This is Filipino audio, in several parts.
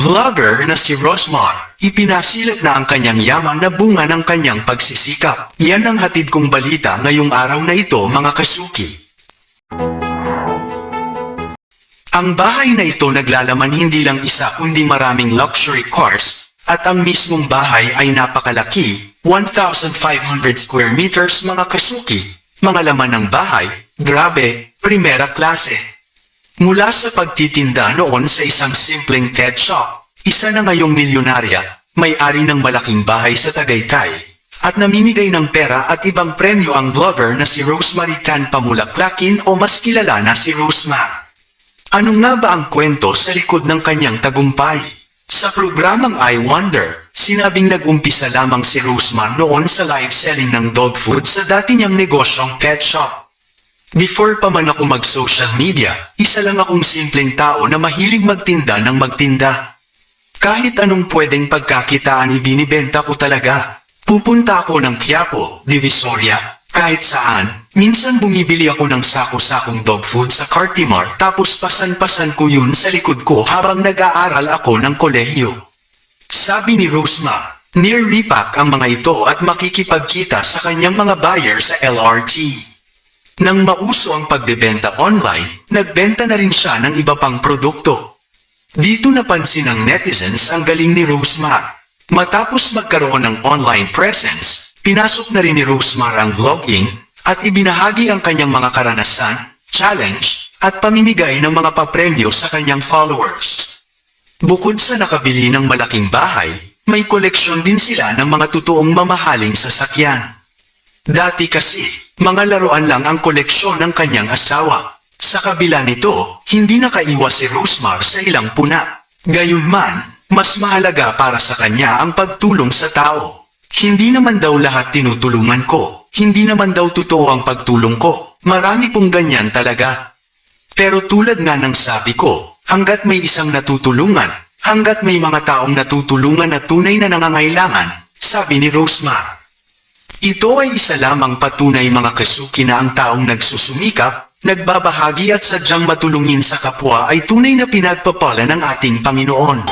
Vlogger na si Rosmar, ipinasilip na ang kanyang yaman na bunga ng kanyang pagsisikap. Yan ang hatid kong balita ngayong araw na ito mga kasuki. Ang bahay na ito naglalaman hindi lang isa kundi maraming luxury cars, at ang mismong bahay ay napakalaki, 1,500 square meters mga kasuki. Mga laman ng bahay, grabe, primera klase. Mula sa pagtitinda noon sa isang simpleng pet shop, isa na ngayong milyonarya, may-ari ng malaking bahay sa Tagaytay, at namimigay ng pera at ibang premyo ang vlogger na si Rosemary Tan Pamulaklakin o mas kilala na si Rosemar. Ano nga ba ang kwento sa likod ng kanyang tagumpay? Sa programang I Wonder, sinabing nag-umpisa lamang si Rosemar noon sa live selling ng dog food sa dati niyang negosyong pet shop. Before pa man ako mag-social media, isa lang akong simpleng tao na mahilig magtinda ng magtinda. Kahit anong pwedeng pagkakitaan ibinibenta ko talaga. Pupunta ako ng Quiapo, Divisoria, kahit saan. Minsan bumibili ako ng sako-sakong dog food sa Cartimar tapos pasan-pasan ko yun sa likod ko habang nag-aaral ako ng kolehiyo. Sabi ni Rosma, near repack ang mga ito at makikipagkita sa kanyang mga buyer sa LRT. Nang mauso ang pagbebenta online, nagbenta na rin siya ng iba pang produkto. Dito napansin ng netizens ang galing ni Rosemar. Matapos magkaroon ng online presence, pinasok na rin ni Rosemar ang vlogging at ibinahagi ang kanyang mga karanasan, challenge, at pamimigay ng mga papremyo sa kanyang followers. Bukod sa nakabili ng malaking bahay, may koleksyon din sila ng mga totoong mamahaling sasakyan. Dati kasi, mga laruan lang ang koleksyon ng kanyang asawa. Sa kabila nito, hindi nakaiwas si Rosemar sa ilang puna. Gayunman, mas mahalaga para sa kanya ang pagtulong sa tao. Hindi naman daw lahat tinutulungan ko. Hindi naman daw totoo ang pagtulong ko. Marami pong ganyan talaga. Pero tulad nga ng sabi ko, hanggat may isang natutulungan, hanggat may mga taong natutulungan na tunay na nangangailangan, sabi ni Rosemar. Ito ay isa lamang patunay mga kasuki na ang taong nagsusumikap, nagbabahagi at sadyang matulungin sa kapwa ay tunay na pinagpapala ng ating Panginoon.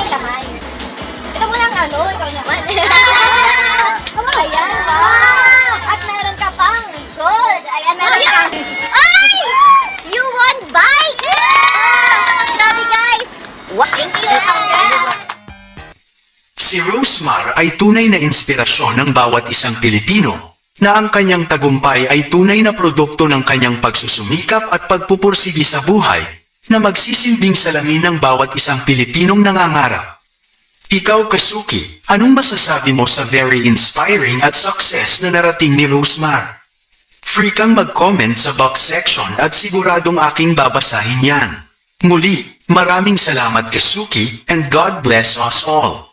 Si Rosemar ay tunay na inspirasyon ng bawat isang Pilipino, na ang kanyang tagumpay ay tunay na produkto ng kanyang pagsusumikap at pagpupursigi sa buhay, na magsisilbing salamin ng bawat isang Pilipinong nangangarap. Ikaw Kasuki, anong masasabi mo sa very inspiring at success na narating ni Rosemar? Free kang mag-comment sa box section at siguradong aking babasahin yan. Muli, maraming salamat Kasuki and God bless us all.